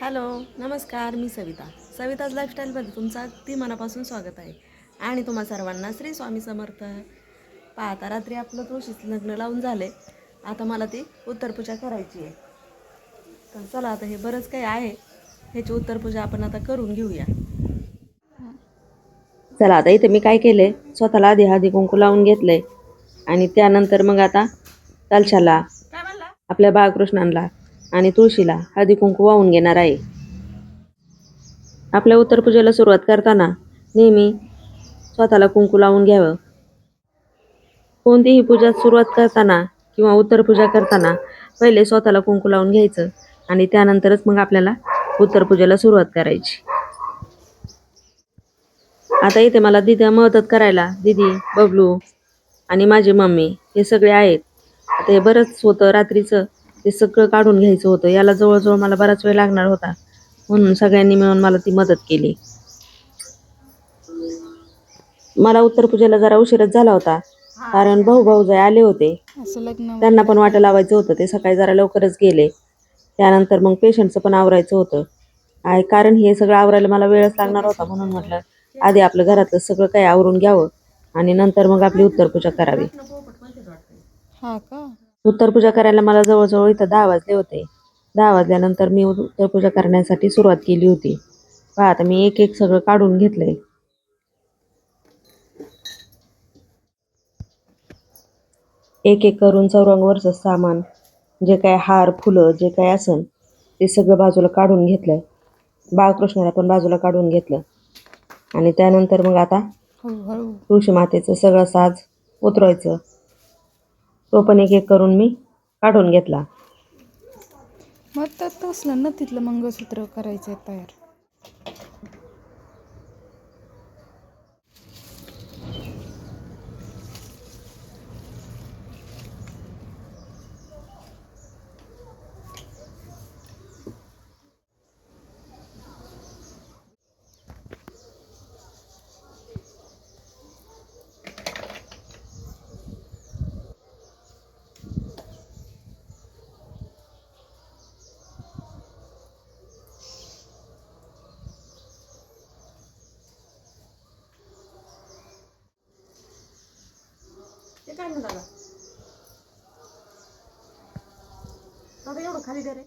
Hello नमस्कार मी सविता. सविताज लाईफस्टाईलमध्ये तुमचं अगदी मनापासून स्वागत आहे. आणि तुम्हा सर्वांना श्री स्वामी समर्थ. पाहता रात्री आपलं तुळशीचं लग्न लावून झाले. आता मला ती उत्तरपूजा करायची आहे. तर चला आता हे बरंच काही आहे. ह्याची उत्तरपूजा आपण आता करून घेऊया. चला आता इथे मी काय केले स्वतःला आधी हळदी कुंकू लावून घेतलंय. आणि त्यानंतर मग आता तालशाला आपल्या बाळकृष्णांना आणि तुळशीला हळदी कुंकू वाहून घेणार आहे. आपल्या उत्तरपूजेला सुरुवात करताना नेहमी स्वतःला कुंकू लावून घ्यावं. कोणतीही पूजा सुरुवात करताना किंवा उत्तरपूजा करताना पहिले स्वतःला कुंकू लावून घ्यायचं आणि त्यानंतरच मग आपल्याला उत्तरपूजेला सुरुवात करायची. आता इथे मला दिदी मदत करायला दिदी बबलू आणि माझी मम्मी हे सगळे आहेत. आता हे बरंच होतं रात्रीचं. ते सगळं काढून घ्यायचं होतं. याला जवळजवळ मला बराच वेळ लागणार होता. म्हणून सगळ्यांनी मिळून मला ती मदत केली. मला उत्तरपूजेला जरा उशीरच झाला होता. कारण भाऊ भाऊजाई आले होते. त्यांना पण वाटं लावायचं होतं. ते सकाळी जरा लवकरच गेले. त्यानंतर मग पेशंटचं पण आवरायचं होतं. आणि कारण हे सगळं आवरायला मला वेळच लागणार होता म्हणून म्हटलं आधी आपलं घरातलं सगळं काही आवरून घ्यावं आणि नंतर मग आपली उत्तरपूजा करावी. हा का? उत्तरपूजा करायला मला जवळजवळ इथं दहा वाजले होते. दहा वाजल्यानंतर मी उत्तरपूजा करण्यासाठी सुरुवात केली होती. पहा आता मी एक एक सगळं काढून घेतलंय. एक एक करून चौरंगवरचं सामान जे काय हार फुलं जे काय असन ते सगळं बाजूला काढून घेतलं. बाळकृष्णाला पण बाजूला काढून घेतलं. आणि त्यानंतर मग आता तुळशी मातेचं सगळं साज उतरवायचं. तो पण एक एक करून मी काढून घेतला. मग त्यात असलं ना तिथलं मंगळसूत्र करायचं तयार. काय म्हणता दादा एवढं खाली दे रे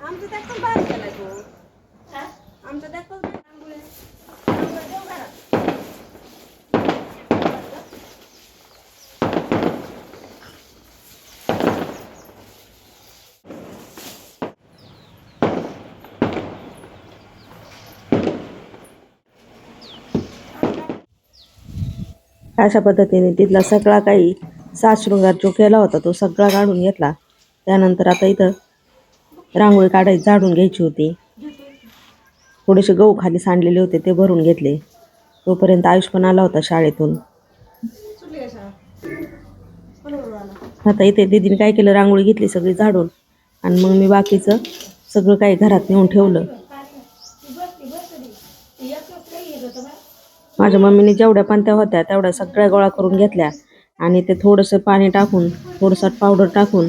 आमचं त्यात पण बाहेर आमचं अशा पद्धतीने तिथला सगळा काही सात शृंगार जो केला होता तो सगळा काढून घेतला. त्यानंतर आता इथं रांगोळी काढायची झाडून घ्यायची होती. थोडेसे गहू खाली सांडलेले होते ते भरून घेतले. तोपर्यंत आयुष पण आला होता शाळेतून. आता इथे दीदीने काय केलं? रांगोळी घेतली सगळी झाडून. आणि मग मी बाकीचं सगळं काही घरात नेऊन ठेवलं. माझ्या मम्मीने जेवढ्या पंत्या होत्या तेवढ्या सगळ्या गोळा करून घेतल्या. आणि ते थोडंसं पाणी टाकून थोडंसं पावडर टाकून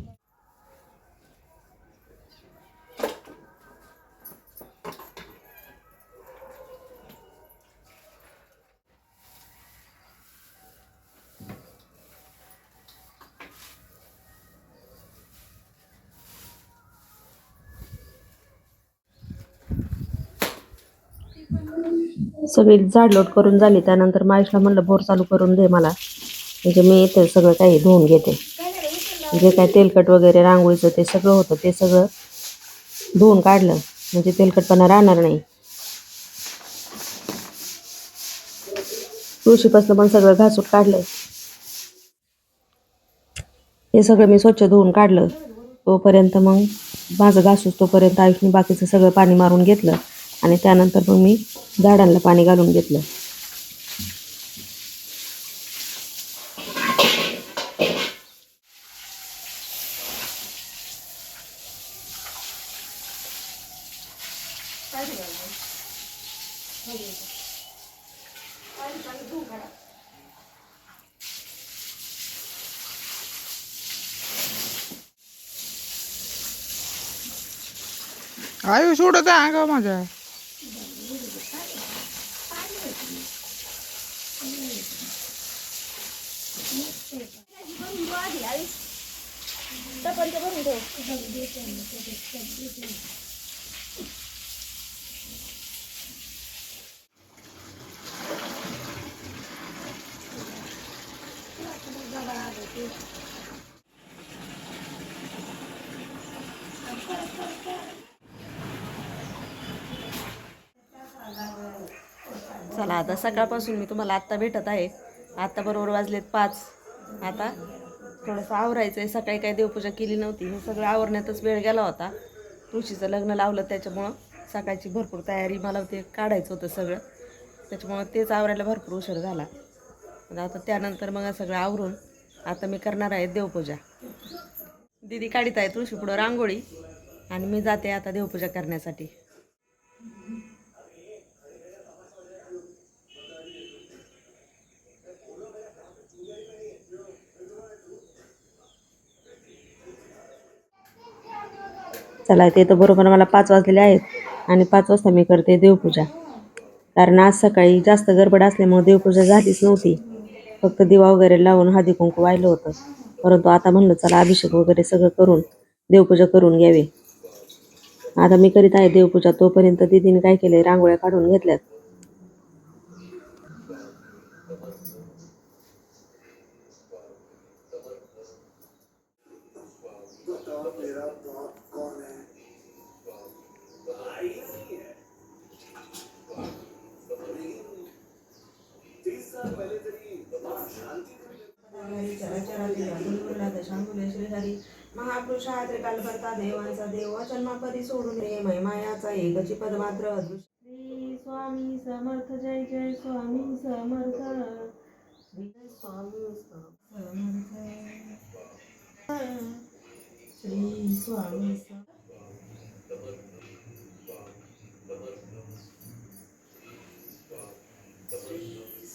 सगळी जाडलोट करून झाली त्यानंतर माहेशला म्हणलं बोर चालू करून दे मला. म्हणजे मी इथे सगळं काही धुवून घेते. जे काय तेलकट वगैरे रांगोळीचं ते सगळं होतं ते सगळं धुवून काढलं. म्हणजे तेलकटपणा राहणार नाही. तुळशीपासून पण सगळं घासून काढलं हे सगळं मी स्वच्छ धुवून काढलं. तोपर्यंत मग माझं घासूस तोपर्यंत आयुषने बाकीचं सगळं पाणी मारून घेतलं. आणि त्यानंतर मग मी झाडांना पाणी घालून घेतलं. आयुष उडत आहे का माझ्या. चला आता सकाळपासून मी तुम्हाला आत्ता भेटत आहे. आत्ता बरोबर वाजलेत पाच. आता थोडंसं आवरायचं आहे सकाळी काही देवपूजा केली नव्हती. हे सगळं आवरण्यातच वेळ गेला होता. तुळशीचं लग्न लावलं त्याच्यामुळं. सकाळची भरपूर तयारी मला ते काढायचं होतं सगळं. त्याच्यामुळं तेच आवरायला भरपूर उशीर झाला. म्हणजे आता त्यानंतर मग सगळं आवरून आता मी करणार आहे देवपूजा. दिदी काढीत आहे तुळशीपुढं रांगोळी. आणि मी जाते आता देवपूजा करण्यासाठी. चला ते तर बरोबर मला पाच वाजलेले आहेत. आणि पाच वाजता मी करते देवपूजा. कारण आज सकाळी जास्त गडबड असल्यामुळे देवपूजा झालीच नव्हती. फक्त दिवा वगैरे लावून हळदी कुंकू वाहिलं होतं. परंतु आता म्हणलं चला अभिषेक वगैरे सगळं करून देवपूजा करून घ्यावी. आता मी करीत आहे देवपूजा. तोपर्यंत दिदीने काय केलंय? रांगोळ्या काढून घेतल्यात. महापुरुषा त्रिकालभरता देवांचा देव जन्मापरी सोडून रे महिमायाचा एकची पद मात्र श्री स्वामी समर्थ जय जय स्वामी समर्थ श्री जय स्वामी समर्थ श्री स्वामी समर्थ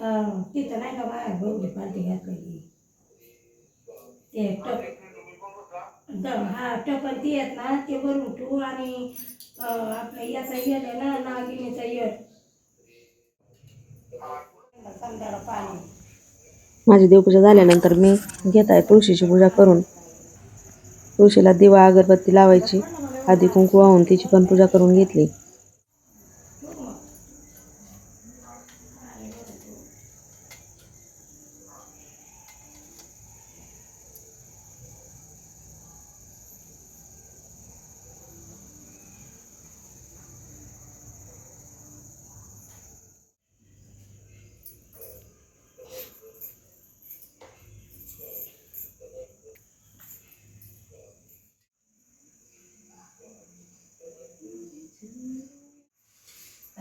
तिथं नाही का बाहेर बघली पालटी घातलेली ते टप हा टपन ती येत ना ते भरून ठेवू आणि अं, आपलं याचा येत आहे ना नागिनीचा येत संध्याला पाणी माझी देवपूजा झाल्यानंतर मी घेत आहे तुळशीची पूजा करून. तुळशीला दिवा अगरबत्ती लावायची. आधी कुंकू वाहून तिची पण पूजा करून घेतली.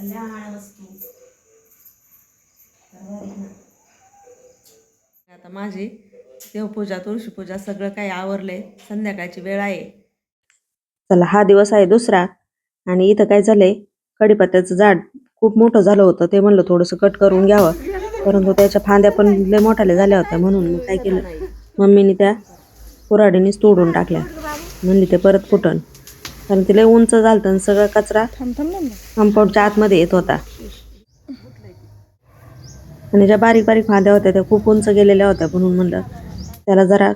कल्याण वस्तू आता माझी देवपूजा तुळशीपूजा सगळं काही आवरलंय. संध्याकाळची वेळ आहे. चला हा दिवस आहे दुसरा. आणि इथं काय झालंय? कडीपत्त्याचं झाड खूप मोठं झालं होतं. ते म्हणलं थोडंसं कट करून घ्यावं. परंतु त्याच्या फांद्या पण लय मोठाल्या झाल्या होत्या. म्हणून मग काय केलं? मम्मीने त्या कुऱ्हाडीनेच तोडून टाकल्या. म्हणली ते परत फुटन. कारण ते लय उंच झालं आणि सगळा कचरा कंपाऊंडच्या आतमध्ये येत होता. आणि ज्या बारीक बारीक फांद्या होत्या त्या खूप उंच गेलेल्या होत्या म्हणून म्हणलं त्याला जरा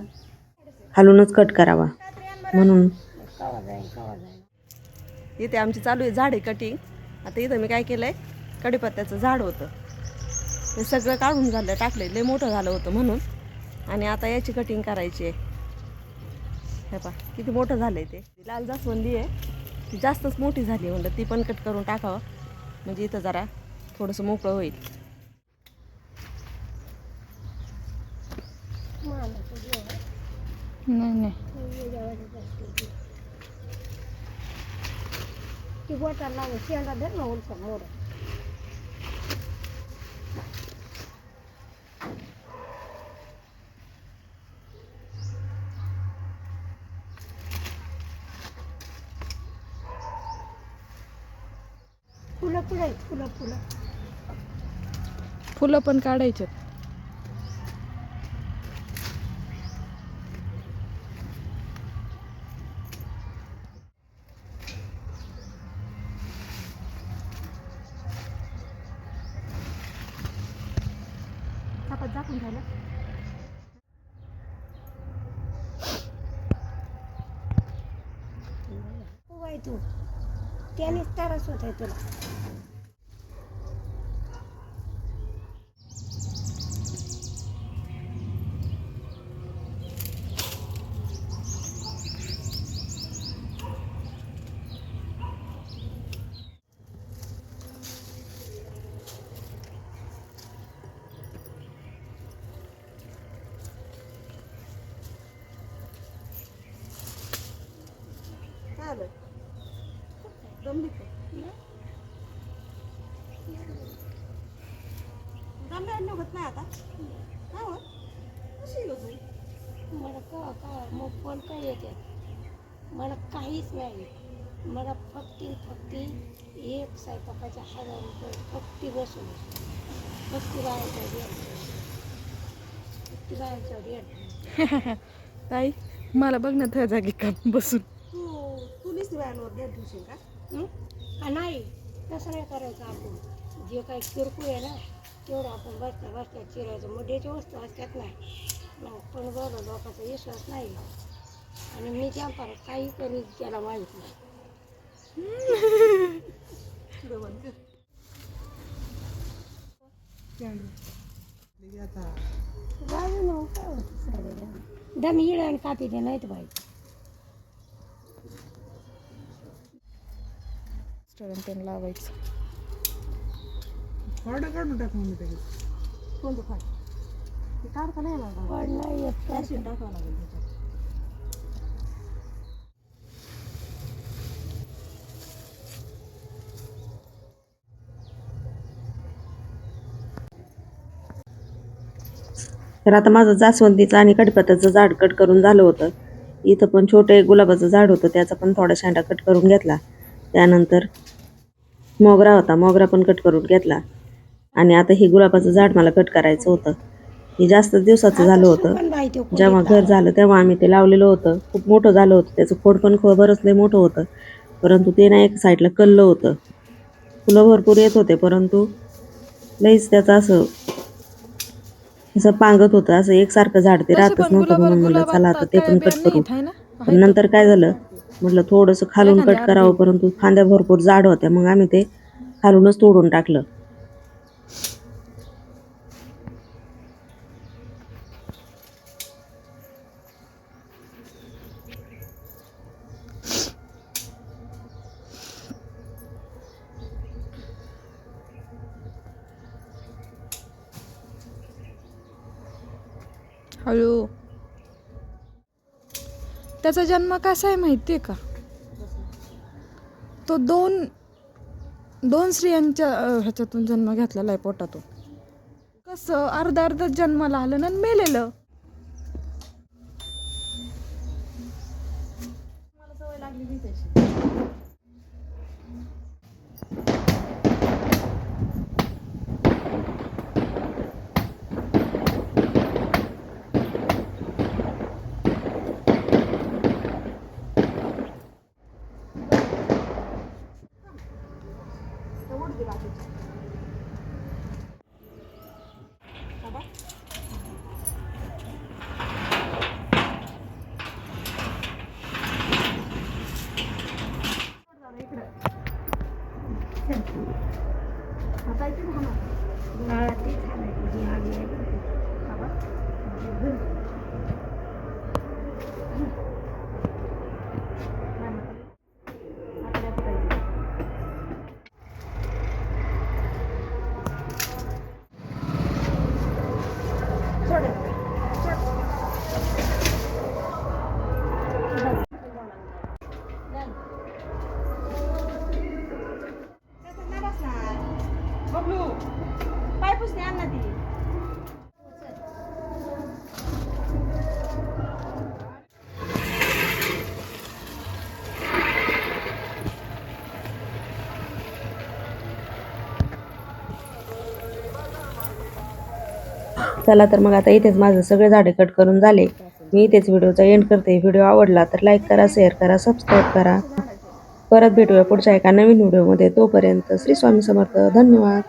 खालूनच कट करावा म्हणून. इथे आमची चालू आहे झाडे कटिंग आता इथं मी काय केलंय कडीपत्त्याचं झाड होतं. ते सगळं काढून झालं टाकले लय मोठं झालं होतं म्हणून. आणि आता याची कटिंग करायची आहे. हे पा किती मोठं झालंय ते. लाल जास्वंदी आहे. ती जास्तच मोठी झाली आहे म्हणलं ती पण कट करून टाकावं. म्हणजे इथं जरा थोडंसं मोकळं होईल. नाही नाही. ती बोटाला लागून शेंडा धर ना उलसा मोड फुलं फुलं आहेत, फुलं फुलं फुलं पण काढायचे चापात झाकून झालं तू त्यानेच त्रास होत आहे तुला. होत कशी गं तू? मला का का मग पण काय येते? मला काहीच नाही. मला फक्त फक्त एक स्वयंपाकाच्या हजार रुपये फक्त बसून फक्त राहायचं रेट फक्त राहायचं रेट ताई मला बघ ना त्या जागी का बसून. तू तू निस्ती व्हॅनवर देत ठेवशील का? हं? का नाही तसं नाही करायचं आपण. जे काही किरकोळ आहे ना तेवढं आपण बसल्या बसल्या चिरायचं. मोठ्याच्या वस्तू असतात नाही मग पण बरं लोकांचा विश्वास नाही. आणि मी त्या परत काही करीत त्याला माहीत नाही. पुढं बंद कर. जाऊ ना काय होतं साडेदहा. दम येळ आणि कापी कोणतं फाट ते काढता नाही येत. टाकावं लागेल त्याच्यात. तर आता माझं जास्वंदीचं आणि कडीपत्त्याचं झाड कट करून झालं होतं. इथं पण छोटं एक गुलाबाचं झाड होतं त्याचा पण थोडा शेंडा कट करून घेतला. त्यानंतर मोगरा होता मोगरा पण कट करून घेतला. आणि आता हे गुलाबाचं झाड मला कट करायचं होतं. हे जास्त दिवसाचं झालं होतं. जेव्हा घर झालं तेव्हा आम्ही ते लावलेलं होतं. खूप मोठं झालं होतं. त्याचं खोड पण खो बरंच लय मोठं होतं. परंतु ते ना एक साईडला कल्लं होतं. फुलं भरपूर येत होते परंतु लईच त्याचं असं असं पांगत होतं. असं एकसारखं झाड ते राहतच नव्हतं म्हणून म्हणलं चला आता ते पण कट करू. पण नंतर काय झालं? म्हटलं थोडंसं खालून कट करावं परंतु फांद्या भरपूर जाड होत्या. मग आम्ही ते खालूनच तोडून टाकलं. हळू. त्याचा जन्म कसा आहे माहिती आहे का? तो दोन दोन स्त्रियांच्या ह्याच्यातून जन्म घेतलेला आहे पोटातून. कसं अर्धा अर्धा जन्माला आलं ना मेलेलं. हा, बबलू पाय पुसते आण ना ती. चला तर मग आता इथेच माझं सगळे झाडे कट करून झाले. मी इथेच व्हिडिओचा एंड करते. व्हिडिओ आवडला तर लाईक करा शेअर करा सबस्क्राईब करा. परत भेटूया पुढच्या एका नवीन व्हिडिओमध्ये. तोपर्यंत श्री स्वामी समर्थ. धन्यवाद.